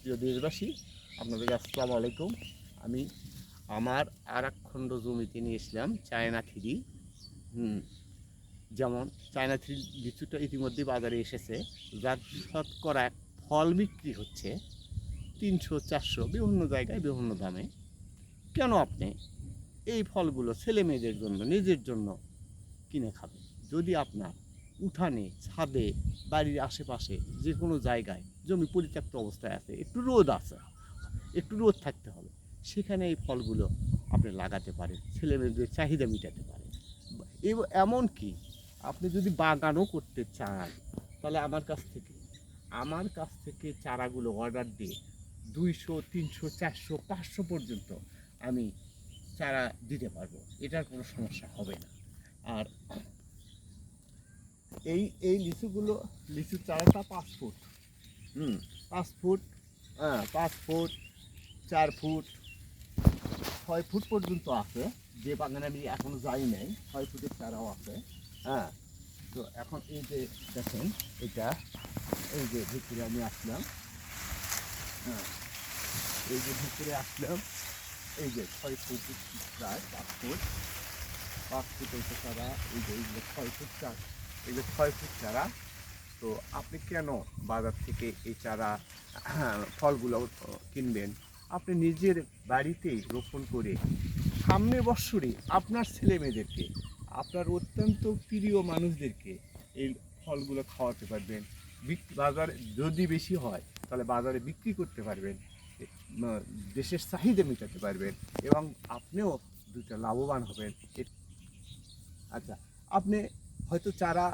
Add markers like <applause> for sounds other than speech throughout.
প্রিয় দেশবাসী, আপনাদেরকে আসসালামু আলাইকুম। আমি আমার আর এক খণ্ড জমিতে নিয়েছিলাম চায়না থ্রি। হুম, যেমন চায়না থ্রি লিচুটা ইতিমধ্যে বাজারে এসেছে। যার শতকরা ফল বিক্রি হচ্ছে তিনশো, চারশো, বিভিন্ন জায়গায় বিভিন্ন দামে। কেন আপনি এই ফলগুলো ছেলে মেয়েদের জন্য, নিজের জন্য কিনে খাবেন? যদি আপনার উঠানে, ছাদে, বাড়ির আশেপাশে যে কোনো জায়গায় জমি পরিত্যক্ত অবস্থায় আছে, একটু রোদ আছে, একটু রোদ থাকতে হবে। সেখানে এই ফলগুলো আপনি লাগাতে পারেন ছেলে মেয়েদের চাহিদা মেটাতে পারেন। এবং, এমনকি আপনি যদি বাগানও করতে চান, তাহলে আমার কাছ থেকে, আমার কাছ থেকে চারাগুলো অর্ডার দিয়ে দুইশো, তিনশো, চারশো, পাঁচশো পর্যন্ত আমি চারা দিতে পারব। এটার কোনো সমস্যা হবে না। আর এই এই লিচুগুলো লিচুর চারাটা পাঁচ ফুট। হুম। পাঁচ ফুট হ্যাঁ। পাঁচ ফুট চার ফুট ছয় ফুট পর্যন্ত আছে। যে বাগানে আমি এখনও যাই নাই ছয় ফুটের চারাও আছে। হ্যাঁ। তো এখন এই যে দেখেন এটা এই যে ভিতরে আমি আসলাম। হ্যাঁ। এই যে ভিতরে আসলাম এই যে ছয় ফুট প্রায় পাঁচ ফুট। পাঁচ ফুট চারা এই যে এইগুলো ছয় ফুট চার এগুলো ছয় ফুট চারা। তো আপনি কেন বাজার থেকে এই চারা, ফলগুলো কিনবেন? আপনি নিজের বাড়িতেই রোপণ করে সামনের বৎসরে আপনার ছেলে মেয়েদেরকে আপনার অত্যন্ত প্রিয় মানুষদেরকে এই ফলগুলো খাওয়াতে পারবেন। বাজারে যদি বেশি হয়, তাহলে বাজারে বিক্রি করতে পারবেন। দেশের চাহিদা মেটাতে পারবেন এবং আপনিও দুটা লাভবান হবেন। আচ্ছা আপনি হয়তো চারা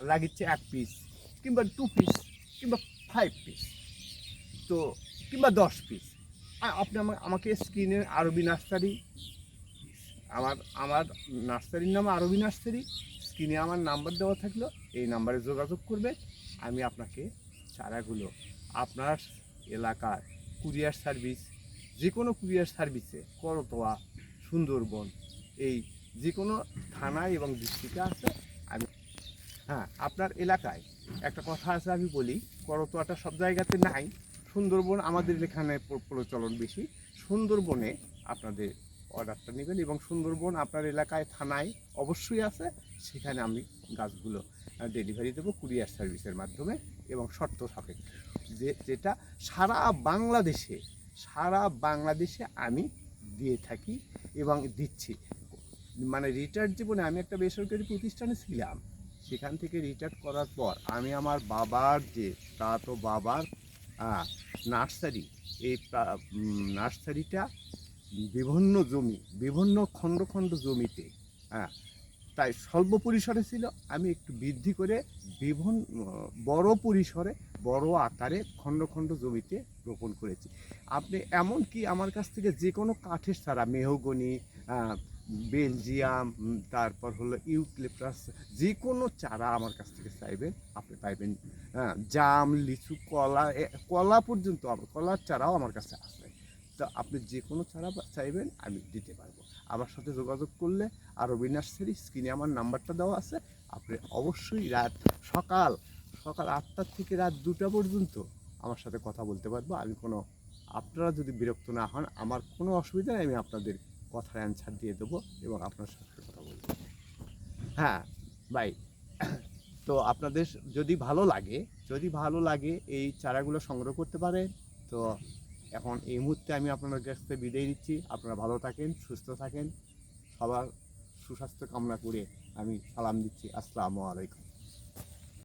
লাগিচ্ছে এক পিস কিংবা টু পিস কিংবা ফাইভ পিস তো কিংবা দশ পিস আপনি আমা- আমাকে স্ক্রিনের আরবি নার্সারি আমার আমার নার্সারির নাম আরবি নার্সারি স্ক্রিনে আমার নাম্বার দেওয়া থাকল, এই নাম্বারে যোগাযোগ করবে, আমি আপনাকে চারাগুলো আপনার এলাকার কুরিয়ার সার্ভিস যে কোনো কুরিয়ার সার্ভিসে, করতোয়া, সুন্দরবন, এই যে কোনো থানায় এবং ডিস্ট্রিক্টে আছে হ্যাঁ আপনার এলাকায় একটা কথা আছে আমি বলি, করতোয়াটা সব জায়গাতে নাই, সুন্দরবন আমাদের এখানে প্রচলন বেশি। সুন্দরবনে আপনাদের অর্ডারটা নেবেন এবং সুন্দরবন আপনার এলাকায়, থানায় অবশ্যই আছে, সেখানে আমি গাছগুলো ডেলিভারি দেবো কুরিয়ার সার্ভিসের মাধ্যমে এবং শর্ত সাপেক্ষে। যে, যেটা সারা বাংলাদেশে সারা বাংলাদেশে আমি দিয়ে থাকি এবং দিচ্ছি। মানে রিটায়ার্ড জীবনে আমি একটা বেসরকারি প্রতিষ্ঠানে ছিলাম সেখান থেকে রিটায়ার করার পর আমি আমার বাবার যে তা তো বাবার নার্সারি, এই নার্সারিটা বিভিন্ন জমি, বিভিন্ন খণ্ড খণ্ড জমিতে হ্যাঁ তাই স্বল্প পরিসরে ছিল। আমি একটু বৃদ্ধি করে বিভিন্ন, বড় পরিসরে, বড় আকারে খণ্ড খণ্ড জমিতে রোপণ করেছি। আপনি এমনকি আমার কাছ থেকে যে কোনো কাঠের সারা, মেহগনি বেলজিয়াম তারপর হলো ইউক্লিপটাস যে কোনো চারা আমার কাছ থেকে চাইবেন, আপনি পাইবেন। হ্যাঁ জাম, লিচু, কলা কলা পর্যন্ত আমার কলার চারাও আমার কাছে আছে। তো আপনি যে কোনো চারা চাইবেন, আমি দিতে পারব। আমার সাথে যোগাযোগ করলে আর নার্সারি স্ক্রিনে আমার নাম্বারটা দেওয়া আছে। আপনি অবশ্যই রাত, সকাল সকাল আটটার থেকে রাত দুটা পর্যন্ত আমার সাথে কথা বলতে পারব। আমি কোনো, আপনারা যদি বিরক্ত না হন, আমার কোনো অসুবিধা নেই, আমি আপনাদের কথার অ্যান্সার দিয়ে দেবো এবং আপনার সাথে কথা বলব। হ্যাঁ বাই <clears throat> তো আপনাদের যদি ভালো লাগে, যদি ভালো লাগে এই চারাগুলো সংগ্রহ করতে পারেন, তো এখন এই মুহূর্তে আমি আপনাদের কাছ থেকে বিদায় নিচ্ছি। আপনারা ভালো থাকেন, সুস্থ থাকেন, সবার সুস্বাস্থ্য কামনা করে আমি সালাম দিচ্ছি। আসসালামু আলাইকুম।